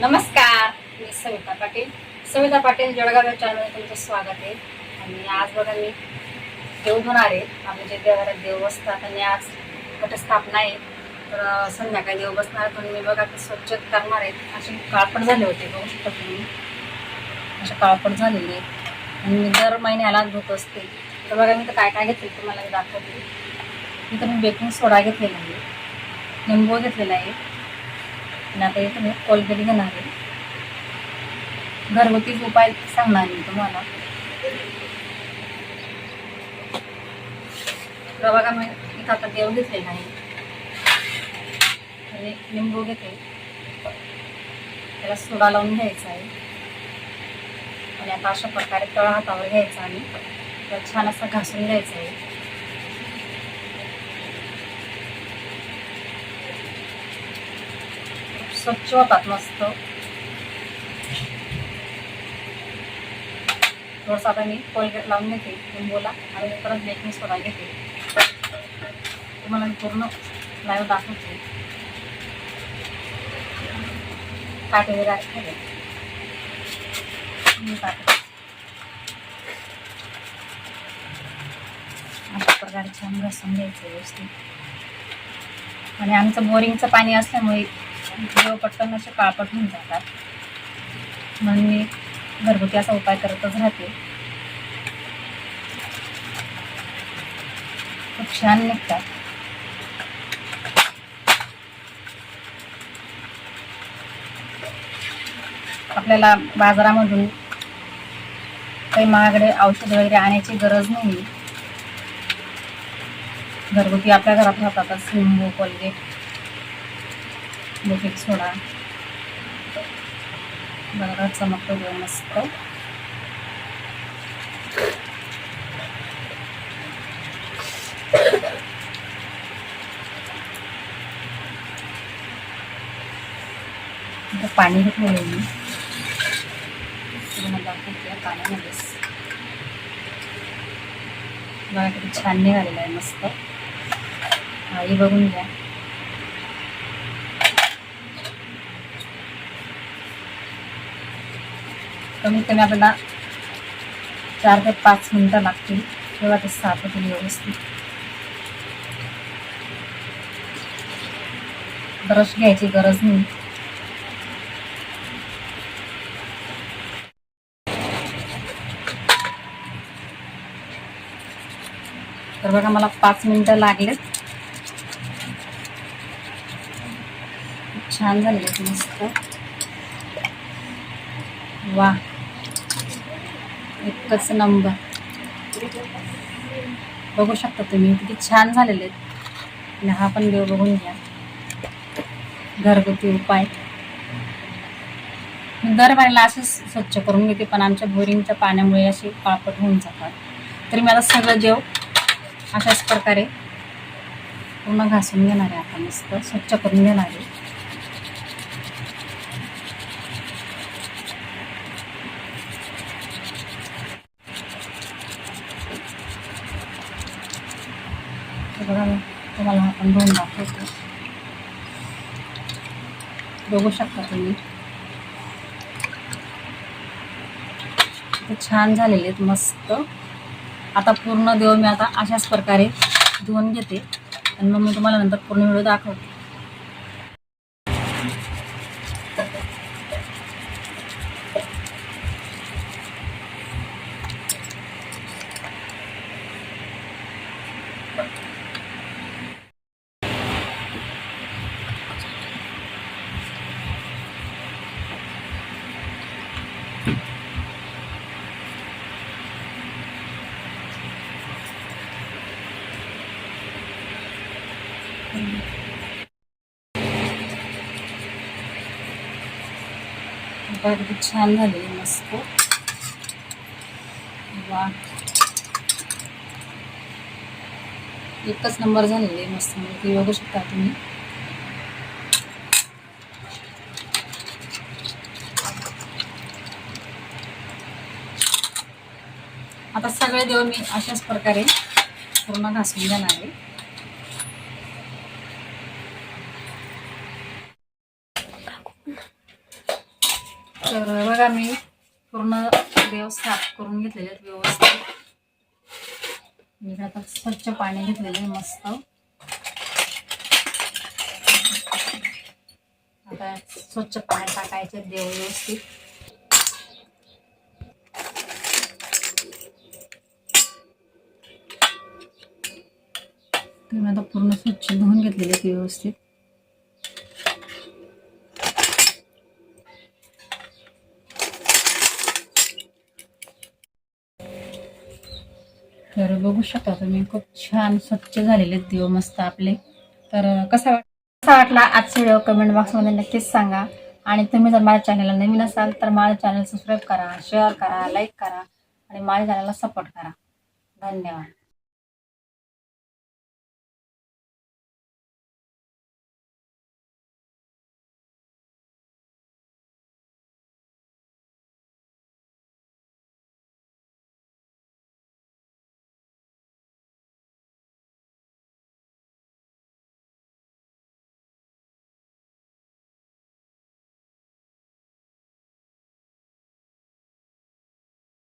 नमस्कार मी सविता पाटील. सविता पाटील जळगाव या चॅनलमध्ये तुमचं स्वागत आहे. आणि आज बघा मी देव होणार आहे. आपले जे देवाला देव बसतात आणि आज घटस्थापना आहे. तर संध्याकाळी देव बसणार पण मी बघा ते स्वच्छ करणार आहेत असे काळपट झाले होते बघू शकता तुम्ही. असे काळपट झालेले आणि मी दर महिन्याला धुत असते. तर बघा मी तर काय काय घेतले तुम्हाला मी दाखवते. इथं मी बेकिंग सोडा घेतलेला आहे. लिंबू घेतलेला आहे. आणि आता इथं मी कोलगेट घेणार आहे. घरगुतीच उपाय सांगणार मी तुम्हाला. रवा का मी इथं आता देव घेतले नाही लिंबू घेते. त्याला सोडा लावून घ्यायचा आहे. आणि आता अशा प्रकारे तळ हातावर घ्यायचा आणि त्याला छान असं घासून घ्यायचं आहे. स्वच्छ होतात मस्त थोडंसं आता मी कोलगेट लावून घेते लिंबूला आणि परत बेकिंग सोडा घेते. तुम्हाला मी पूर्ण लाईव्ह दाखवते. काटे वगैरे आहे खाली. अशा प्रकारे छान घासून घ्यायचं व्यवस्थित. आणि आमचं बोरिंगचं पाणी असल्यामुळे देव पटकन असे काळपट होऊन जातात. म्हणून मी घरगुती असा उपाय करतच राहते. खूप छान निघतात. आपल्याला बाजारामधून काही महागडे औषध वगैरे आणायची गरज नाही घरगुती आपल्या घरात राहतातच लिंबू कोलगेट. बेकिंग सोडा बघा चमकतो देव मस्त. पाणी घेतलेलं मी. तुम्हाला दाखवते या पाण्यामध्येच. बघा किती छान निघालेलं आहे मस्त. हा, बघून घ्या. कमीत कमी आपल्याला चार ते पाच मिनटं लागतील. तेव्हा ते साफ होतील व्यवस्थित. ब्रश घ्यायची गरज नाही. तर बघा मला पाच मिनटं लागलेत. छान झालेले मस्त. वा. एकच नंबर. बघू शकता तुम्ही किती छान झालेले आहेत. आणि हा पण देव बघून घ्या. घरगुती उपाय. दर वेळेला असंच स्वच्छ करून घेते पण आमच्या बोरिंगच्या पाण्यामुळे असे काळपट होऊन जातात. तरी मी आता सगळं जेव अशाच प्रकारे पूर्ण घासून घेणार आहे आता मस्त स्वच्छ करून घेणार आहे. हे तुम्हाला आपण पण दाखवतो. बघू शकता तुम्ही. ते छान झालेले आहेत मस्त. आता पूर्ण देव मी आता अशाच प्रकारे धुवून घेते. आणि मग मी तुम्हाला नंतर पूर्ण व्हिडिओ दाखवते. बघा छान झाले मस्त. वा. एकच नंबर झालेले मस्त. म्हणजे ते बघू शकता तुम्ही. आता सगळे देव मी अशाच प्रकारे पूर्ण घासून घेणार आहे. तर बघा मी पूर्ण देव साफ करून घेतलेले आहेत व्यवस्थित. मी आता स्वच्छ पाणी घेतलेलं आहे मस्त. आता स्वच्छ पाणी टाकायचे देव व्यवस्थित. मी आता पूर्ण स्वच्छ धुवून घेतलेले आहेत व्यवस्थित. तर बघू शकता तुम्ही खूप छान स्वच्छ झालेले आहेत देव मस्त आपले. तर कसा वाट कसा वाटला आजचा व्हिडिओ कमेंट बॉक्समध्ये नक्कीच सांगा. आणि तुम्ही जर माझ्या चॅनलला नवीन असाल तर माझ्या चॅनल सबस्क्राईब करा शेअर करा लाईक करा आणि माझ्या चॅनलला सपोर्ट करा. धन्यवाद.